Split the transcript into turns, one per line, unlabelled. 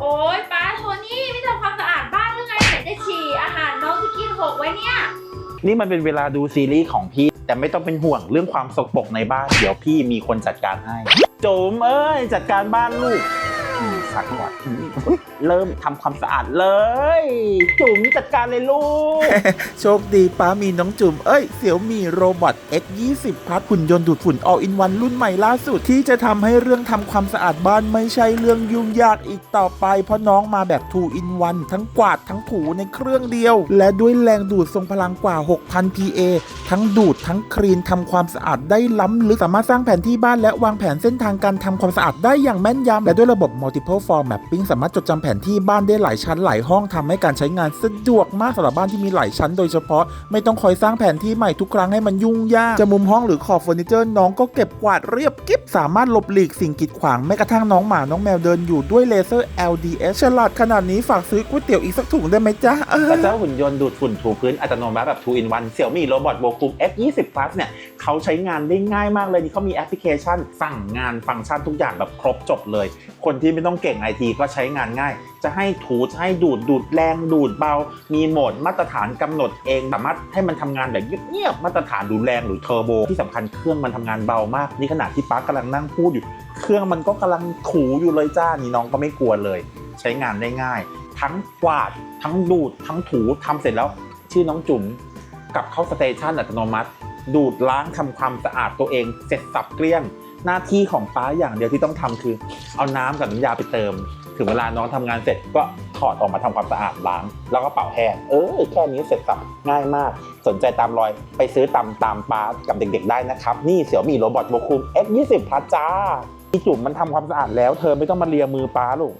โอ๊ยป้าโทนี่ไม่ทำความสะอาดบ้านหรือไงไหนจะฉี่อาหารน้องที่กินหกไว้เนี่ย
นี่มันเป็นเวลาดูซีรีส์ของพี่ แต่ไม่ต้องเป็นห่วงเรื่องความสกปรกในบ้าน เดี๋ยวพี่มีคนจัดการให้ โจมเอ้ยจัดการบ้านลูก อืมสักหน่อยอืมเริ่มทำความสะอาดเลย จุ๋มจัดการเลยลูก
โชคดีป้ามีน้องจุ่ม เอ้ย เสี่ยวมีโรบอท X 20 พัดหุ่นยนต์ดูดฝุ่น All in One รุ่นใหม่ล่าสุด ที่จะทำให้เรื่องทำความสะอาดบ้านไม่ใช่เรื่องยุ่งยากอีกต่อไป เพราะน้องมาแบบ 2 in 1 ทั้งกวาดทั้งถูในเครื่องเดียว และด้วยแรงดูดทรงพลังกว่า 6,000 PA ทั้งดูดทั้งคลีนทำความสะอาดได้ล้ำลึกสามารถสร้างแผนที่บ้านและวางแผนเส้นทางการทำความสะอาดได้อย่างแม่นยำและด้วยระบบ multiple form mapping สามารถจดจำแผนที่บ้านได้หลายชั้นหลายห้องทำให้การใช้งานสะดวกมากสำหรับบ้านที่มีหลายชั้นโดยเฉพาะไม่ต้องคอยสร้างแผนที่ใหม่ทุกครั้งให้มันยุ่งยาก จะมุมห้องหรือขอบเฟอร์นิเจอร์น้องก็เก็บกวาดเรียบกิ๊บสามารถหลบหลีกสิ่งกีดขวางแม้กระทั่งน้องหมาน้องแมวเดินอยู่ด้วยเลเซอร์ LDS ฉลาดขนาดนี้ฝากซื้อก๋วยเตี๋ยวอีกสักถุงได้ไหมจ๊ะเออ
พระเจ้าหุ่นยนต์ดูดฝุ่นถูพื้นอัตโนมัติแบบ2 in 1 Xiaomi Robot Vacuum X 20 Plus เนี่ยเขาใช้งานได้ง่ายมากเลยนี่เขามีแอปพลิเคชัน สั่งงานฟังก์ชันทุกอย่างแบบครบจบเลย คนที่ไม่ต้องเก่งไอทีก็ใช้งานง่าย จะให้ถูจะให้ดูดดูดแรงดูดเบา มีโหมดมาตรฐานกำหนดเองสามารถให้มันทำงานแบบเงียบๆมาตรฐานดูแรงหรือเทอร์โบที่สำคัญเครื่องมันทำงานเบามากนี่ขณะที่ปั๊กกำลังนั่งพูดอยู่ เครื่องมันก็กำลังถูอยู่เลยจ้านี่น้องก็ไม่กลัวเลย ใช้งานได้ง่าย ทั้งกวาดทั้งดูดทั้งถูทำเสร็จแล้วชื่อน้องจุ๋มกลับเข้าสเตชันอัตโนมัติ ดูดล้างทำความสะอาดตัวเองเสร็จสับเกลี้ยง หน้าที่ของป้าอย่างเดียวที่ต้องทำคือ เอาน้ำกับน้ำยาไปเติม ถึงเวลาน้องทำงานเสร็จก็ถอดออกมาทำความสะอาดล้าง แล้วก็เป่าแห้งเออแค่นี้เสร็จสับง่ายมาก สนใจตามรอยไปซื้อตามตามป้ากับเด็ก ๆ ได้นะครับ นี่เสี่ยวมี่โรบอทโบคุม X20 พลัสจ้าพี่จุ๋มมันทำความสะอาดแล้ว เธอไม่ต้องมาเลียมือป้าลูก